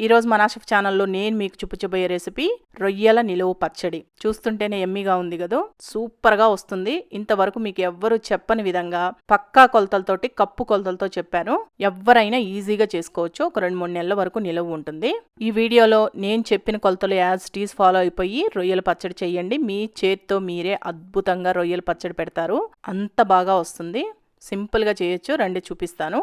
ఈరోజు మనాషఫ్ ఛానల్లో నేను మీకు చూపించబోయే రెసిపీ రొయ్యల నిలువ పచ్చడి. చూస్తుంటేనే ఎమ్మిగా ఉంది కదా సూపర్గా వస్తుంది. ఇంతవరకు మీకు ఎవ్వరు చెప్పని విధంగా పక్కా కొలతలతోటి కప్పు కొలతలతో చెప్పాను. ఎవరైనా ఈజీగా చేసుకోవచ్చు. ఒక రెండు మూడు నెలల వరకు నిలువ ఉంటుంది. ఈ వీడియోలో నేను చెప్పిన కొలతలు యాజ్ టీస్ ఫాలో అయిపోయి రొయ్యల పచ్చడి చేయండి. మీ చేత్తో మీరే అద్భుతంగా రొయ్యల పచ్చడి పెడతారు. అంత బాగా వస్తుంది. సింపుల్గా చేయొచ్చు. రండి చూపిస్తాను.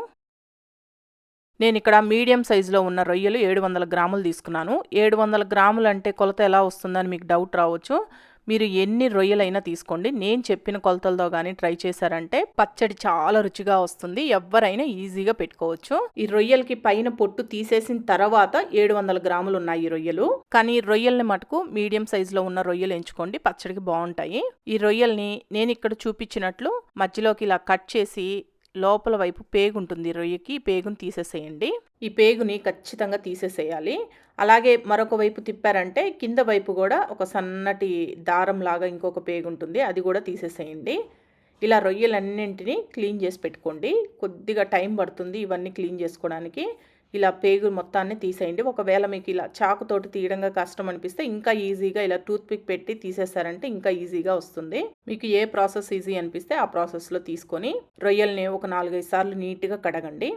నేను ఇక్కడ మీడియం సైజులో ఉన్న రొయ్యలు ఏడు వందల గ్రాములు తీసుకున్నాను. ఏడు వందల గ్రాములు అంటే కొలత ఎలా వస్తుందని మీకు డౌట్ రావచ్చు. మీరు ఎన్ని రొయ్యలైనా తీసుకోండి. నేను చెప్పిన కొలతలతో కానీ ట్రై చేశారంటే పచ్చడి చాలా రుచిగా వస్తుంది. ఎవరైనా ఈజీగా పెట్టుకోవచ్చు. ఈ రొయ్యలకి పైన పొట్టు తీసేసిన తర్వాత ఏడు వందల గ్రాములు ఉన్నాయి ఈ రొయ్యలు. కానీ ఈ రొయ్యల్ని మటుకు మీడియం సైజులో ఉన్న రొయ్యలు ఎంచుకోండి. పచ్చడికి బాగుంటాయి. ఈ రొయ్యల్ని నేను ఇక్కడ చూపించినట్లు మధ్యలోకి ఇలా కట్ చేసి లోపల వైపు పేగు ఉంటుంది రొయ్యకి పేగును పేగుని తీసేసేయండి. ఈ పేగుని ఖచ్చితంగా తీసేసేయాలి. అలాగే మరొక వైపు తిప్పారంటే కింద వైపు కూడా ఒక సన్నటి దారం లాగా ఇంకొక పేగు ఉంటుంది అది కూడా తీసేసేయండి. ఇలా రొయ్యలన్నింటినీ క్లీన్ చేసి పెట్టుకోండి. కొద్దిగా టైం పడుతుంది ఇవన్నీ క్లీన్ చేసుకోవడానికి. ఇలా పేగు మొత్తాన్ని తీసేయండి. ఒకవేళ మీకు ఇలా చాకుతోటి తీయడంగా కష్టం అనిపిస్తే ఇంకా ఈజీగా ఇలా టూత్ పిక్ పెట్టి తీసేసారంటే ఇంకా ఈజీగా వస్తుంది. మీకు ఏ ప్రాసెస్ ఈజీ అనిపిస్తే ఆ ప్రాసెస్లో తీసుకొని రొయ్యల్ని ఒక నాలుగైదు సార్లు నీట్గా కడగండి.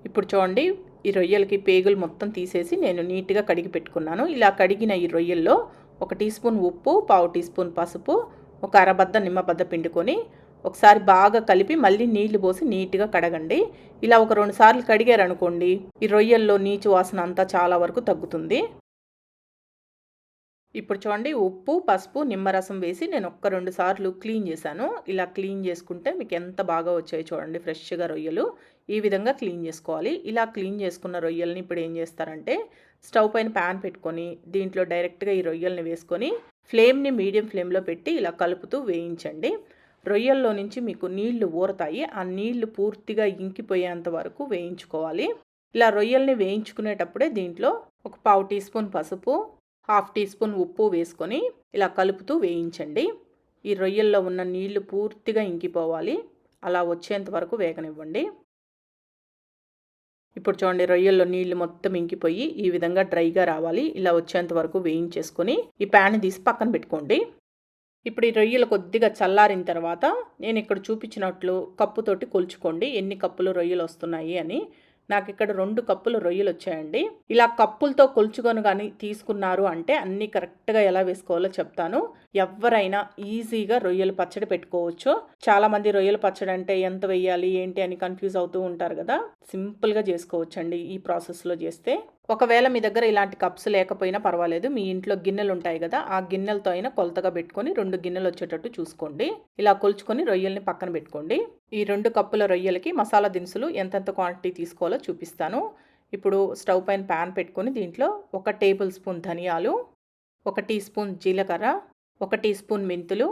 ఇప్పుడు చూడండి ఈ రొయ్యలకి పేగులు మొత్తం తీసేసి నేను నీట్గా కడిగి పెట్టుకున్నాను. ఇలా కడిగిన ఈ రొయ్యల్లో ఒక టీ స్పూన్ ఉప్పు పావు టీ స్పూన్ పసుపు ఒక అరబద్ద నిమ్మబద్ద పిండుకొని ఒకసారి బాగా కలిపి మళ్ళీ నీళ్ళు పోసి నీట్గా కడగండి. ఇలా ఒక రెండు సార్లు కడిగారనుకోండి ఈ రొయ్యల్లో నీచు వాసన అంతా చాలా వరకు తగ్గుతుంది. ఇప్పుడు చూడండి ఉప్పు పసుపు నిమ్మరసం వేసి నేను ఒక్క రెండు సార్లు క్లీన్ చేశాను. ఇలా క్లీన్ చేసుకుంటే మీకు ఎంత బాగా వచ్చాయి చూడండి ఫ్రెష్గా రొయ్యలు. ఈ విధంగా క్లీన్ చేసుకోవాలి. ఇలా క్లీన్ చేసుకున్న రొయ్యల్ని ఇప్పుడు ఏం చేస్తారంటే స్టవ్ పైన ప్యాన్ పెట్టుకొని దీంట్లో డైరెక్ట్గా ఈ రొయ్యల్ని వేసుకొని ఫ్లేమ్ని మీడియం ఫ్లేమ్లో పెట్టి ఇలా కలుపుతూ వేయించండి. రొయ్యల్లో నుంచి మీకు నీళ్ళు ఊరతాయి. ఆ నీళ్ళు పూర్తిగా ఇంకిపోయేంత వరకు వేయించుకోవాలి. ఇలా రొయ్యల్ని వేయించుకునేటప్పుడే దీంట్లో ఒక పావు టీ స్పూన్ పసుపు హాఫ్ టీ స్పూన్ ఉప్పు వేసుకొని ఇలా కలుపుతూ వేయించండి. ఈ రొయ్యల్లో ఉన్న నీళ్ళు పూర్తిగా ఇంకిపోవాలి. అలా వచ్చేంత వరకు వేగనివ్వండి. ఇప్పుడు చూడండి రొయ్యల్లో నీళ్ళు మొత్తం ఇంకిపోయి ఈ విధంగా డ్రైగా రావాలి. ఇలా వచ్చేంత వరకు వేయించేసుకొని ఈ ప్యాన్ తీసి పక్కన పెట్టుకోండి. ఇప్పుడు ఈ రొయ్యలు కొద్దిగా చల్లారిన తర్వాత నేను ఇక్కడ చూపించినట్లు కప్పుతోటి కొలుచుకోండి. ఎన్ని కప్పులు రొయ్యలు వస్తున్నాయి అని. నాకు ఇక్కడ రెండు కప్పులు రొయ్యలు వచ్చాయండి. ఇలా కప్పులతో కొలుచుకొని కానీ తీసుకున్నారు అంటే అన్నీ కరెక్ట్గా ఎలా వేసుకోవాలో చెప్తాను. ఎవరైనా ఈజీగా రొయ్యలు పచ్చడి పెట్టుకోవచ్చు. చాలా మంది పచ్చడి అంటే ఎంత వేయాలి ఏంటి అని కన్ఫ్యూజ్ అవుతూ ఉంటారు కదా. సింపుల్గా చేసుకోవచ్చండి ఈ ప్రాసెస్లో చేస్తే. ఒకవేళ మీ దగ్గర ఇలాంటి కప్స్ లేకపోయినా పర్వాలేదు మీ ఇంట్లో గిన్నెలు ఉంటాయి కదా ఆ గిన్నెలతో అయినా కొలతగా పెట్టుకొని రెండు గిన్నెలు వచ్చేటట్టు చూసుకోండి. ఇలా కొలుచుకొని రొయ్యల్ని పక్కన పెట్టుకోండి. ఈ రెండు కప్పుల రొయ్యలకి మసాలా దినుసులు ఎంతెంత క్వాంటిటీ తీసుకోవాలో చూపిస్తాను. ఇప్పుడు స్టవ్ పైన ప్యాన్ పెట్టుకొని దీంట్లో ఒక టేబుల్ స్పూన్ ధనియాలు ఒక టీ స్పూన్ జీలకర్ర ఒక టీ స్పూన్ మెంతులు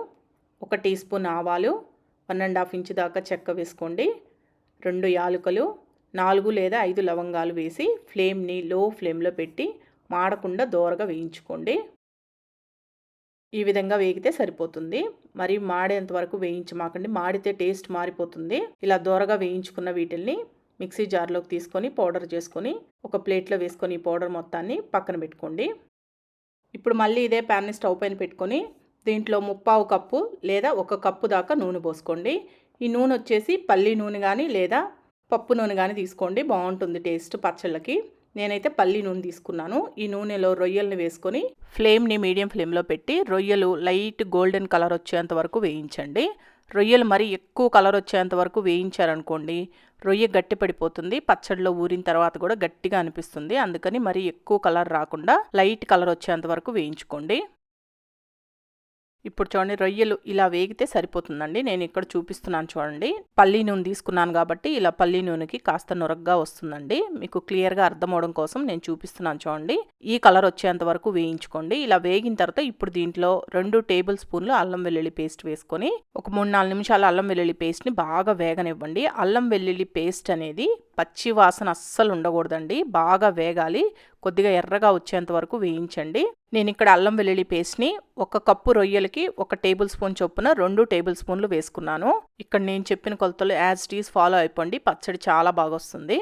ఒక టీ స్పూన్ ఆవాలు వన్ అండ్ హాఫ్ ఇంచ్ దాకా చెక్క వేసుకోండి. రెండు యాలుకలు నాలుగు లేదా ఐదు లవంగాలు వేసి ఫ్లేమ్ని లో ఫ్లేమ్లో పెట్టి మాడకుండా దోరగా వేయించుకోండి. ఈ విధంగా వేగితే సరిపోతుంది. మరి మాడేంత వరకు వేయించమాకండి. మాడితే టేస్ట్ మారిపోతుంది. ఇలా దోరగా వేయించుకున్న వీటిల్ని మిక్సీ జార్లోకి తీసుకొని పౌడర్ చేసుకొని ఒక ప్లేట్లో వేసుకొని ఈ పౌడర్ మొత్తాన్ని పక్కన పెట్టుకోండి. ఇప్పుడు మళ్ళీ ఇదే ప్యాన్ని స్టవ్ పైన పెట్టుకొని దీంట్లో ముప్పావు కప్పు లేదా ఒక కప్పు దాకా నూనె పోసుకోండి. ఈ నూనె వచ్చేసి పల్లి నూనె కానీ లేదా పప్పు నూనె కానీ తీసుకోండి బాగుంటుంది టేస్ట్ పచ్చళ్ళకి. నేనైతే పల్లి నూనె తీసుకున్నాను. ఈ నూనెలో రొయ్యల్ని వేసుకొని ఫ్లేమ్ని మీడియం ఫ్లేమ్లో పెట్టి రొయ్యలు లైట్ గోల్డెన్ కలర్ వచ్చేంత వరకు వేయించండి. రొయ్యలు మరి ఎక్కువ కలర్ వచ్చేంత వరకు వేయించారనుకోండి రొయ్య గట్టి పడిపోతుంది పచ్చడిలో ఊరిన తర్వాత కూడా గట్టిగా అనిపిస్తుంది. అందుకని మరి ఎక్కువ కలర్ రాకుండా లైట్ కలర్ వచ్చేంత వరకు వేయించుకోండి. ఇప్పుడు చూడండి రొయ్యలు ఇలా వేగితే సరిపోతుందండి. నేను ఇక్కడ చూపిస్తున్నాను చూడండి. పల్లీ నూనె తీసుకున్నాను కాబట్టి ఇలా పల్లీ నూనెకి కాస్త నురగ్గా వస్తుందండి. మీకు క్లియర్గా అర్థం అవడం కోసం నేను చూపిస్తున్నాను చూడండి. ఈ కలర్ వచ్చేంత వరకు వేయించుకోండి. ఇలా వేగిన తర్వాత ఇప్పుడు దీంట్లో రెండు టేబుల్ స్పూన్లు అల్లం వెల్లుల్లి పేస్ట్ వేసుకొని ఒక మూడు నాలుగు నిమిషాలు అల్లం వెల్లుల్లి పేస్ట్ని బాగా వేగనివ్వండి. అల్లం వెల్లుల్లి పేస్ట్ అనేది పచ్చి వాసన అస్సలు ఉండకూడదండి. బాగా వేగాలి. కొద్దిగా ఎర్రగా వచ్చేంత వరకు వేయించండి. నేను ఇక్కడ అల్లం వెల్లుల్లి పేస్ట్ని ఒక కప్పు రొయ్యలకి ఒక టేబుల్ స్పూన్ చొప్పున రెండు టేబుల్ స్పూన్లు వేసుకున్నాను. ఇక్కడ నేను చెప్పిన కొలతలు యాజ్ టీస్ ఫాలో అయిపోండి. పచ్చడి చాలా బాగా వస్తుంది.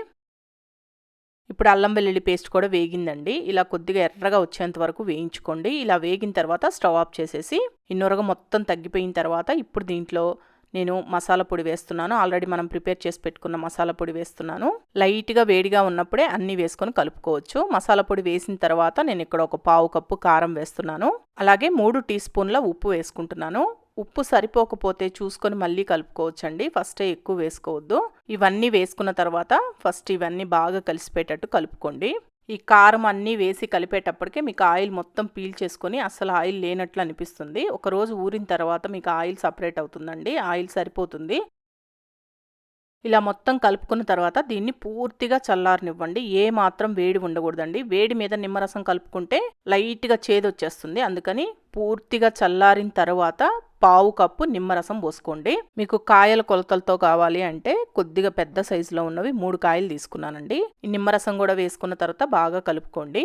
ఇప్పుడు అల్లం వెల్లుల్లి పేస్ట్ కూడా వేగిందండి. ఇలా కొద్దిగా ఎర్రగా వచ్చేంత వరకు వేయించుకోండి. ఇలా వేగిన తర్వాత స్టవ్ ఆఫ్ చేసేసి ఇన్నొరగా మొత్తం తగ్గిపోయిన తర్వాత ఇప్పుడు దీంట్లో నేను మసాలా పొడి వేస్తున్నాను. ఆల్రెడీ మనం ప్రిపేర్ చేసి పెట్టుకున్న మసాలా పొడి వేస్తున్నాను. లైట్గా వేడిగా ఉన్నప్పుడే అన్నీ వేసుకొని కలుపుకోవచ్చు. మసాలా పొడి వేసిన తర్వాత నేను ఇక్కడ ఒక పావు కప్పు కారం వేస్తున్నాను. అలాగే మూడు టీ స్పూన్ల ఉప్పు వేసుకుంటున్నాను. ఉప్పు సరిపోకపోతే చూసుకొని మళ్ళీ కలుపుకోవచ్చండి. ఫస్టే ఎక్కువ వేసుకోవద్దు. ఇవన్నీ వేసుకున్న తర్వాత ఫస్ట్ ఇవన్నీ బాగా కలిసిపోయేటట్టు కలుపుకోండి. ఈ కారం అన్నీ వేసి కలిపేటప్పటికే మీకు ఆయిల్ మొత్తం పీల్ చేసుకొని అసలు ఆయిల్ లేనట్లు అనిపిస్తుంది. ఒక రోజు ఊరిన తర్వాత మీకు ఆయిల్ సపరేట్ అవుతుందండి. ఆయిల్ సరిపోతుంది. ఇలా మొత్తం కలుపుకున్న తర్వాత దీన్ని పూర్తిగా చల్లారనివ్వండి. ఏ మాత్రం వేడి ఉండకూడదండి. వేడి మీద నిమ్మరసం కలుపుకుంటే లైట్గా చేదు వచ్చేస్తుంది అందుకని పూర్తిగా చల్లారిన తర్వాత పావు కప్పు నిమ్మరసం పోసుకోండి. మీకు కాయల కొలతలతో కావాలి అంటే కొద్దిగా పెద్ద సైజులో ఉన్నవి మూడు కాయలు తీసుకున్నానండి. ఈ నిమ్మరసం కూడా వేసుకున్న తర్వాత బాగా కలుపుకోండి.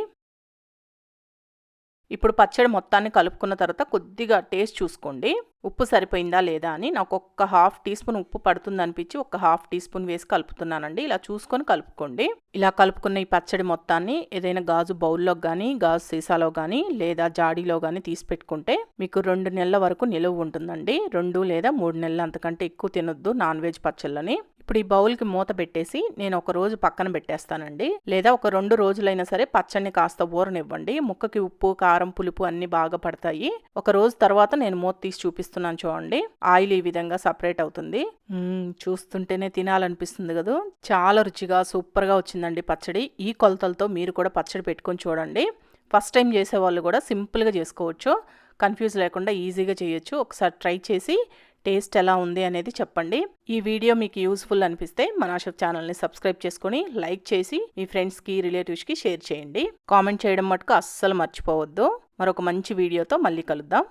ఇప్పుడు పచ్చడి మొత్తాన్ని కలుపుకున్న తర్వాత కొద్దిగా టేస్ట్ చూసుకోండి. ఉప్పు సరిపోయిందా లేదా అని. నాకు ఒక్క హాఫ్ టీ స్పూన్ ఉప్పు పడుతుంది అనిపించి ఒక హాఫ్ టీ స్పూన్ వేసి కలుపుతున్నానండి. ఇలా చూసుకొని కలుపుకోండి. ఇలా కలుపుకున్న ఈ పచ్చడి మొత్తాన్ని ఏదైనా గాజు బౌల్లో కానీ గాజు సీసాలో కానీ లేదా జాడీలో కానీ తీసి పెట్టుకుంటే మీకు రెండు నెలల వరకు నిలువ ఉంటుందండి. రెండు లేదా మూడు నెలలు అంతకంటే ఎక్కువ తినొద్దు నాన్ వెజ్ పచ్చళ్ళని. ఇప్పుడు ఈ బౌల్కి మూత పెట్టేసి నేను ఒక రోజు పక్కన పెట్టేస్తానండి. లేదా ఒక రెండు రోజులైనా సరే పచ్చడిని కాస్త ఊరనివ్వండి. ముక్కకి ఉప్పు కారం పులుపు అన్ని బాగా పడతాయి. ఒక రోజు తర్వాత నేను మూత తీసి చూపిస్తున్నాను చూడండి. ఆయిల్ ఈ విధంగా సపరేట్ అవుతుంది. చూస్తుంటేనే తినాలనిపిస్తుంది కదా. చాలా రుచిగా సూపర్గా వచ్చిందండి పచ్చడి. ఈ కొలతలతో మీరు కూడా పచ్చడి పెట్టుకొని చూడండి. ఫస్ట్ టైం చేసేవాళ్ళు కూడా సింపుల్గా చేసుకోవచ్చు. కన్ఫ్యూజ్ లేకుండా ఈజీగా చేయొచ్చు. ఒకసారి ట్రై చేసి టేస్ట్ ఎలా ఉంది అనేది చెప్పండి. ఈ వీడియో మీకు యూస్ఫుల్ అనిపిస్తే మనాషఫ్ ఛానల్ని సబ్స్క్రైబ్ చేసుకుని లైక్ చేసి మీ ఫ్రెండ్స్కి రిలేటివ్స్కి షేర్ చేయండి. కామెంట్ చేయడం మటుకు అస్సలు మర్చిపోవద్దు. మరొక మంచి వీడియోతో మళ్ళీ కలుద్దాం.